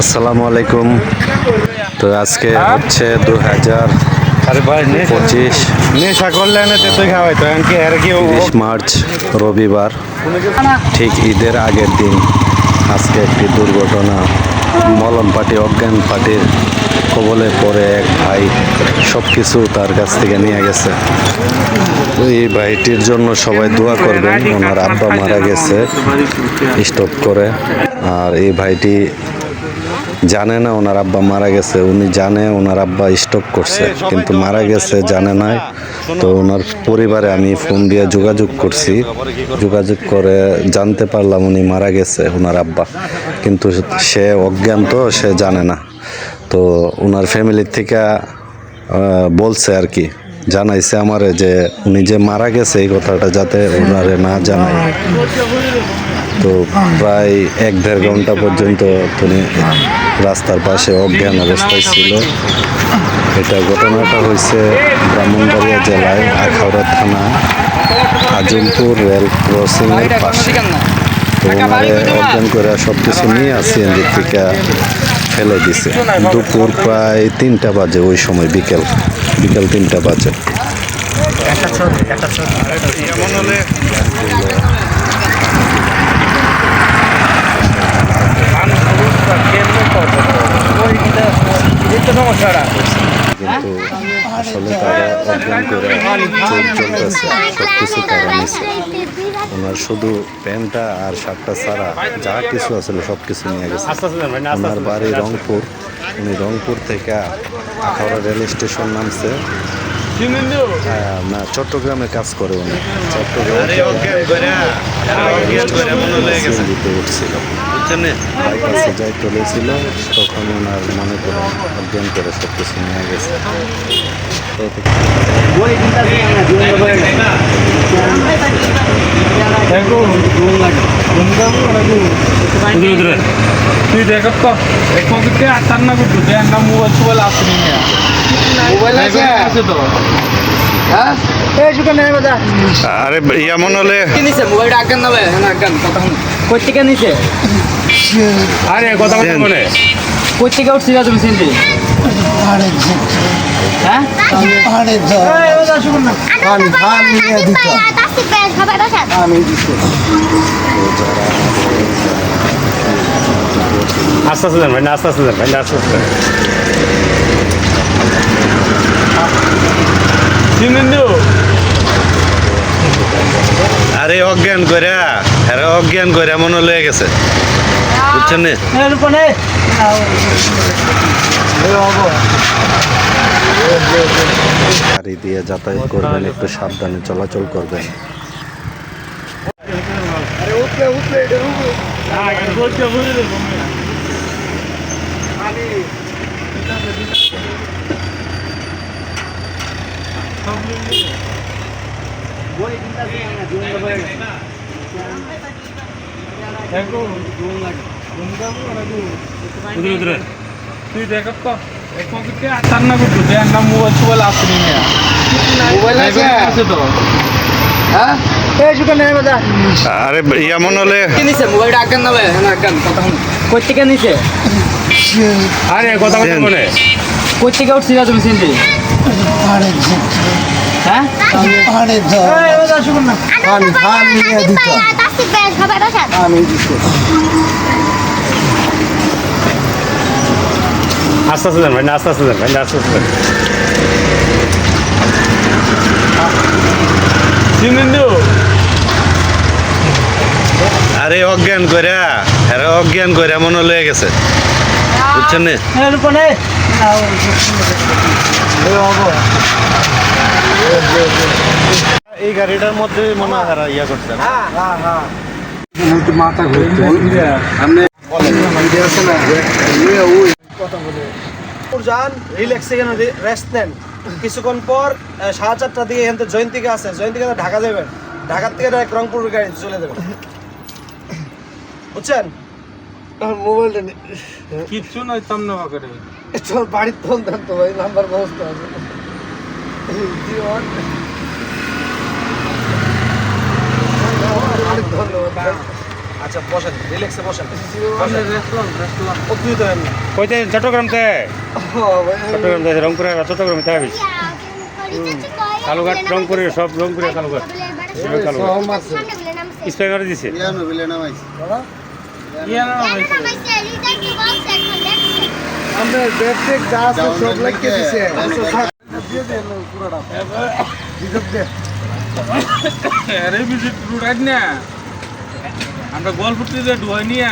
আসসালামু আলাইকুম। তো আজকে হচ্ছে দু হাজার পঁচিশ। নেশা করলে তিরিশ মার্চ রবিবার। ঠিক ঈদের আগের দিন আজকে একটি দুর্ঘটনা। মলম পার্টি অজ্ঞান পার্টির কবলে পরে এক ভাই সব কিছু তার কাছ থেকে নিয়ে গেছে। এই ভাইটির জন্য সবাই দোয়া করবেন ওনার আব্বা মারা গেছে। স্টপ করে। আর এই ভাইটি জানে না ওনার আব্বা মারা গেছে উনি জানে ওনার আব্বা স্টক করছে কিন্তু মারা গেছে জানে না। তো ওনার পরিবারে আমি ফোন দিয়ে যোগাযোগ করছি। যোগাযোগ করে জানতে পারলাম উনি মারা গেছে ওনার আব্বা। কিন্তু সে অজ্ঞান তো সে জানে না। তো ওনার ফ্যামিলির থেকে বলছে আর কি জানাইছে আমারে যে উনি যে মারা গেছে এই কথাটা যাতে ওনারে না জানায়। তো প্রায় এক দেড় ঘণ্টা পর্যন্ত তিনি রাস্তার পাশে অজ্ঞান অবস্থায় ছিল। এটা ঘটনাটা হয়েছে ব্রাহ্মণবাড়িয়া জেলায়, আখাউড়া থানা, আজমপুর রেল ক্রসিং এর পাশে। তো ওনারে অজ্ঞান করে সব কিছু নিয়ে সিএনজি থেকে ফেলে দিছে। দুপুর প্রায় তিনটা বাজে ওই সময়, বিকেল বিকেল তিনটা বাজে। কিন্তু আসলে তারা অজ্ঞান করে চোখ জ্বলতেছে সব কিছু তারা নিছে। ওনার শুধু প্যান্টটা আর শার্টটা ছাড়া যা কিছু আসলে সব কিছু নিয়ে গেছে। ওনার বাড়ি রংপুর। উনি রংপুর থেকে আখাউড়া রেল স্টেশন নামছে। না চট্টগ্রামে কাজ করে উনি। চট্টগ্রাম উঠছিল। বাইপাসে যাই চলেছিল তখন ওনার মনে করে অজ্ঞান করে সব কিছু নিয়ে গেছে। তুই দেখ তো এক পকেটে আটার না করতো যে একটা মোবাইল সোবাইল আসেনি না মোবাইল আছে? তো হ্যাঁ? সুখে নেই বাজা। হলে কি নিছে? মোবাইলটা আগান না ভাই না আগান কথা শুন। কই থেকে নিছে? আরে কথা কথা বলে কই থেকে উঠছিলা তুমি সিনদি হ্যাঁ এই বাজা আমি দিত আমি দিছি আস্তে আস্তে যান ভাই না আস্তে আস্তে যান আস্তে আস্তে আরে অজ্ঞান করে আরে অজ্ঞান করে মনে হলে গেছে। বুঝছেন গাড়ি দিয়ে যাতায়াত করবেন একটু সাবধানে চলাচল করবেন। এক পকেটে আটার না করতো যে একটা মোবাইল সোবাইল আসেনি মোবাইল আছে তো হ্যাঁ আরে হলে নিছে মোবাইলটা আগান না ভাই আগান কথা কই থেকে নিছে আরে কথা কথা বলে কই থেকে উঠছিলা তুমি হ্যাঁ শুনুন না আমি ধান নিয়ে দিত আমি আস্তে আস্তে যান ভাই না আস্তে আস্তে যান ভাই না আস্তে আস্তে আরে অজ্ঞান করে আরে অজ্ঞান করে মনে হলে গেছে। বুঝছেন না? এই গাড়িটার মধ্যে মনে হয় ইয়া করছে। মাথা ঘুরছে আপনি ভিডিও আছে না ওই যান রিল্যাক্স এখানে রেস্ট নেন। কিছুক্ষণ পর সাড়ে চারটা দিকে এখান থেকে জয়ন্তিকা আছে জয়ন্তিকা ঢাকা যাবেন। ঢাকার থেকে ডাইরেক্ট রংপুর গাড়ি চলে যাবেন। বুঝছেন? মোবাইলটা কিচ্ছু নয় সামনে বাকেটে তোর বাড়ির ফোন দেন তো ভাই নাম্বার ব্যবস্থা আছে। অনেক ধন্যবাদ। আচ্ছা বসেন রিল্যাক্সে বসেন। কইতে চট্টগ্রাম তে? চট্টগ্রাম তে রংপুরে চট্টগ্রাম তে আবিস কালুঘাট রংপুরে সব রংপুরে কালুঘাট। স্প্রে করে দিছে? ইয়া আমরা দেখতে যা আছে সব লাগিয়ে দিছে। আরে বিজি রুট আজ না। আমরা গল্প দিয়ে ডুয়াই নিয়ে